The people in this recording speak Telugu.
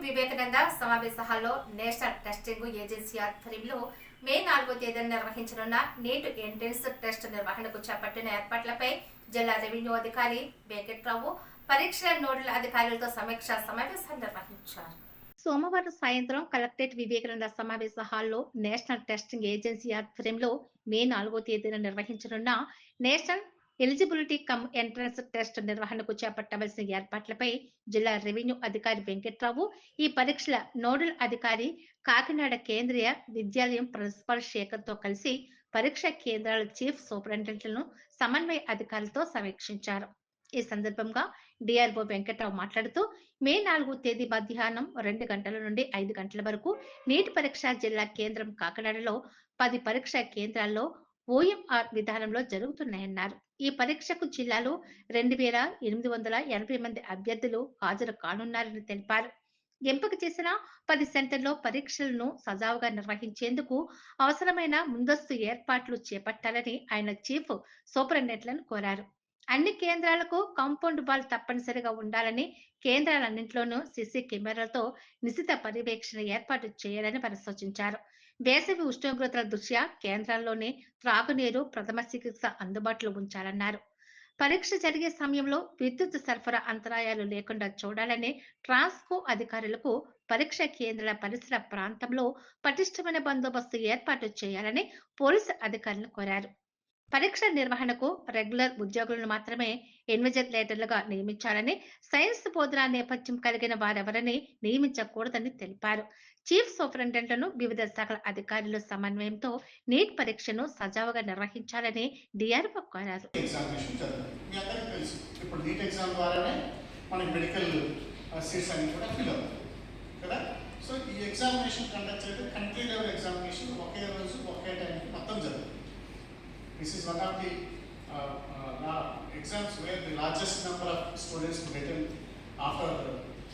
వివేకానంద సమావేశ హాల్లో నేషనల్ టెస్టింగ్ ఏజెన్సీ ఆధ్వర్యంలో మే నాలుగో తేదీన నిర్వహించనున్న నీట్ ఎంట్రన్స్ టెస్ట్ నిర్వహణకు చేపట్టిన ఏర్పాట్లపై జిల్లా రెవెన్యూ అధికారి వెంకట్రావు పరీక్ష నోడల్ అధికారులతో సమీక్ష సమావేశం నిర్వహించారు. సోమవారం సాయంత్రం కలెక్టరేట్ వివేకానంద సమావేశ హాల్లో నేషనల్ టెస్టింగ్ ఏజెన్సీ ఆధ్వర్యంలో మే నాలుగో తేదీన నిర్వహించనున్న national eligibility cum entrance test నిర్వహణకు చేపట్టవలసిన ఏర్పాట్లపై జిల్లా రెవెన్యూ అధికారి వెంకట్రావు ఈ పరీక్షల నోడల్ అధికారి కాకినాడ కేంద్రీయ విద్యాలయం ప్రిన్సిపల్ శేఖర్తో కలిసి పరీక్ష కేంద్రాల చీఫ్ సూపరింటెండెంట్లను సమన్వయ అధికారులతో సమీక్షించారు. ఈ సందర్భంగా డిఆర్ఓ వెంకట్రావు మాట్లాడుతూ మే నాలుగు తేదీ మధ్యాహ్నం రెండు గంటల నుండి ఐదు గంటల వరకు నీటి పరీక్ష జిల్లా కేంద్రం కాకినాడలో పది పరీక్షా కేంద్రాల్లో ఓఎంఆర్ విధానంలో జరుగుతున్నాయన్నారు. ఈ పరీక్షకు జిల్లాలో రెండు వేల ఎనిమిది వందల ఎనభై మంది అభ్యర్థులు హాజరు కానున్నారని తెలిపారు. ఎంపిక చేసిన పది సెంటర్లో పరీక్షలను సజావుగా నిర్వహించేందుకు అవసరమైన ముందస్తు ఏర్పాట్లు చేపట్టాలని ఆయన చీఫ్ సూపరింటెండెంట్లను కోరారు. అన్ని కేంద్రాలకు కాంపౌండ్ బాల్ తప్పనిసరిగా ఉండాలని కేంద్రాలన్నింటిలోనూ సీసీ కెమెరాలతో నిశిత పర్యవేక్షణ ఏర్పాటు చేయాలని వారు సూచించారు. వేసవి ఉష్ణోగ్రతల దృష్ట్యా కేంద్రాల్లోనే త్రాగునీరు ప్రథమ చికిత్స అందుబాటులో ఉంచాలన్నారు. పరీక్ష జరిగే సమయంలో విద్యుత్ సరఫరా అంతరాయాలు లేకుండా చూడాలని ట్రాన్స్కో అధికారులకు పరీక్ష కేంద్రాల పరిసర ప్రాంతంలో పటిష్టమైన బందోబస్తు ఏర్పాటు చేయాలని పోలీసు అధికారులు కోరారు. పరీక్ష నిర్వహణకు రెగ్యులర్ ఉద్యోగులను మాత్రమే ఇన్విజిలేటర్లుగా నియమించాలని సైన్స్ బోధన నేపథ్యం కలిగిన వారెవరని నియమించకూడదని తెలిపారు. చీఫ్ సూపరింటెండెంట్లను వివిధ శాఖల అధికారుల సమన్వయంతో నీట్ పరీక్షను సజావుగా నిర్వహించాలని డిఆర్ఓ కోరారు. ఇప్పుడు నీట్ ఎగ్జామ్ ద్వారానే మనకి మెడికల్ సీట్స్ అన్ని కూడా ఫిల్ అవుతాయి. కదా? సో ఈ ఎగ్జామినేషన్ కండక్ట్ చేయడం కంట్రీ లెవెల్ ఎగ్జామినేషన్ ఒకే రోజు ఒకే టైంకి మొత్తం జరుగుతుంది. This is one of the uh, uh, exams where the largest number of students written after